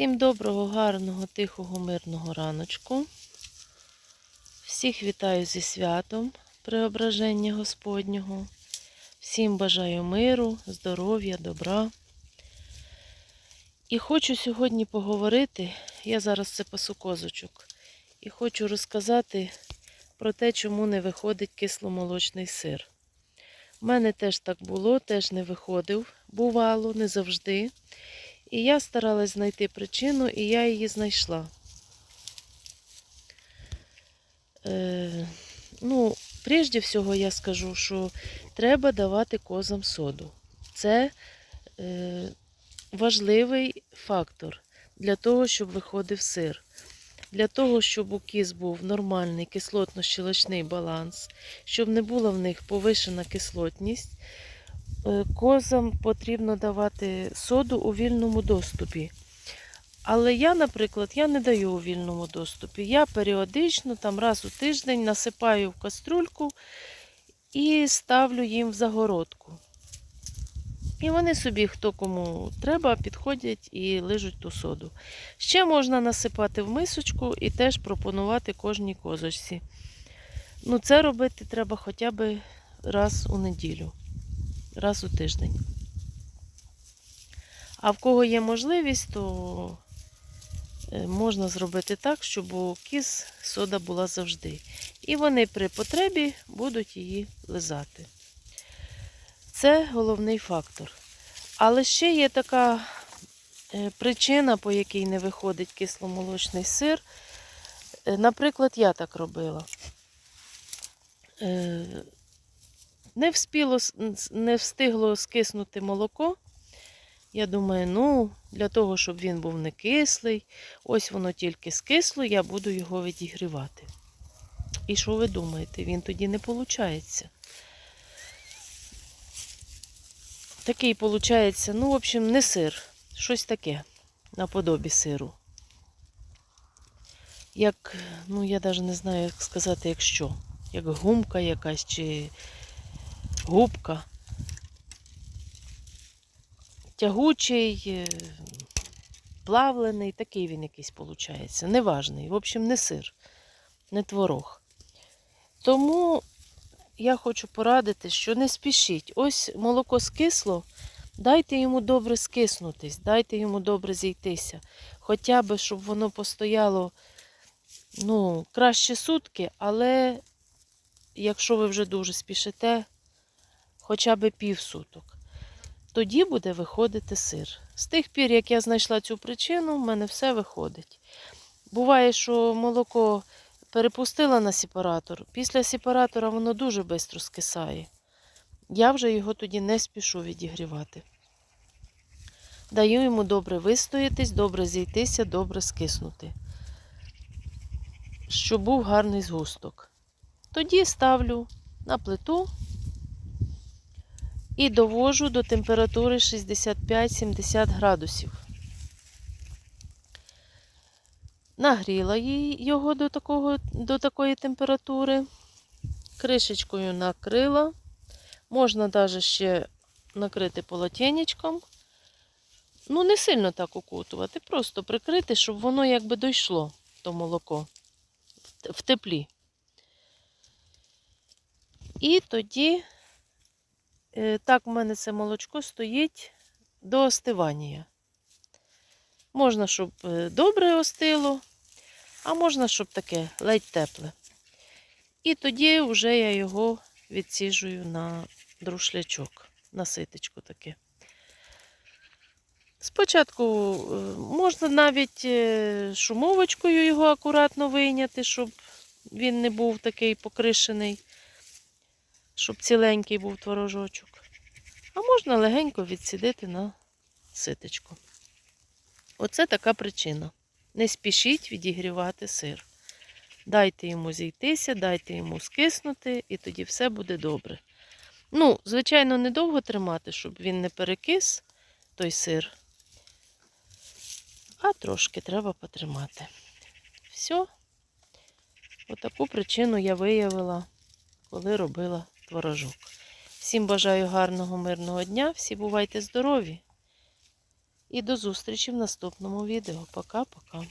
Всім доброго, гарного, тихого, мирного раночку. Всіх вітаю зі святом Преображення Господнього. Всім бажаю миру, здоров'я, добра. І хочу сьогодні поговорити, я зараз це пасу козочок, і хочу розказати про те, чому не виходить кисломолочний сир. У мене теж так було, теж не виходив, бувало, не завжди. І я старалась знайти причину, і я її знайшла. Е, ну, прежде всього, я скажу, що треба давати козам соду. Це е, важливий фактор для того, щоб виходив сир. Для того, щоб у кіз був нормальний кислотно-щелочний баланс, щоб не була в них повишена кислотність, козам потрібно давати соду у вільному доступі. Але я, наприклад, я не даю у вільному доступі. Я періодично, там раз у тиждень, насипаю в каструльку і ставлю їм в загородку. І вони собі, хто кому треба, підходять і лижуть ту соду. Ще можна насипати в мисочку і теж пропонувати кожній козочці. Ну, це робити треба хоча б раз у неділю, раз у тиждень. А в кого є можливість, то е, можна зробити так, щоб у кіз сода була завжди. І вони при потребі будуть її лизати. Це головний фактор. Але ще є така е, причина, по якій не виходить кисломолочний сир. Е, Наприклад, я так робила. Не, вспіло, не встигло скиснути молоко. Я думаю, ну, для того, щоб він був не кислий, ось воно тільки скисло, я буду його відігрівати. І що ви думаєте? Він тоді не виходить. Такий виходить, ну, в общем, не сир, щось таке наподобі сиру. Як, ну, я навіть не знаю, як сказати, як що. Як гумка якась чи губка. Тягучий, е, плавлений, такий він якийсь виходить. Неважний. В общем, не сир, не творог. Тому я хочу порадити, що не спішіть. Ось молоко скисло, дайте йому добре скиснутись, дайте йому добре зійтися. Хоча б, щоб воно постояло ну, краще сутки, але якщо ви вже дуже спішите, хоча б пів суток, тоді буде виходити сир. З тих пір, як я знайшла цю причину, в мене все виходить. Буває, що молоко перепустила на сепаратор. Після сепаратора воно дуже швидко скисає. Я вже його тоді не спішу відігрівати. Даю йому добре вистоятись, добре зійтися, добре скиснути. Щоб був гарний згусток. Тоді ставлю на плиту і довожу до температури 65-70 градусів. Нагріла його до, такого, до такої температури. Кришечкою накрила. Можна навіть ще накрити полотенечком. Ну, не сильно так укутувати, просто прикрити, щоб воно якби дійшло, то молоко в теплі. І тоді, так в мене це молочко стоїть до остивання. Можна, щоб е, добре остило, а можна, щоб таке ледь тепле. І тоді вже я його відсіжую на друшлячок, на ситечко таке. Спочатку е, можна навіть е, шумовочкою його акуратно вийняти, щоб він не був такий покришений, щоб ціленький був творожочок. А можна легенько відсідити на ситечко. Оце така причина. Не спішіть відігрівати сир. Дайте йому зійтися, дайте йому скиснути, і тоді все буде добре. Ну, звичайно, недовго тримати, щоб він не перекис, той сир. А трошки треба потримати. Все. Отаку причину я виявила, коли робила творожок. Всім бажаю гарного, мирного дня, всі бувайте здорові! І до зустрічі в наступному відео. Пока-пока.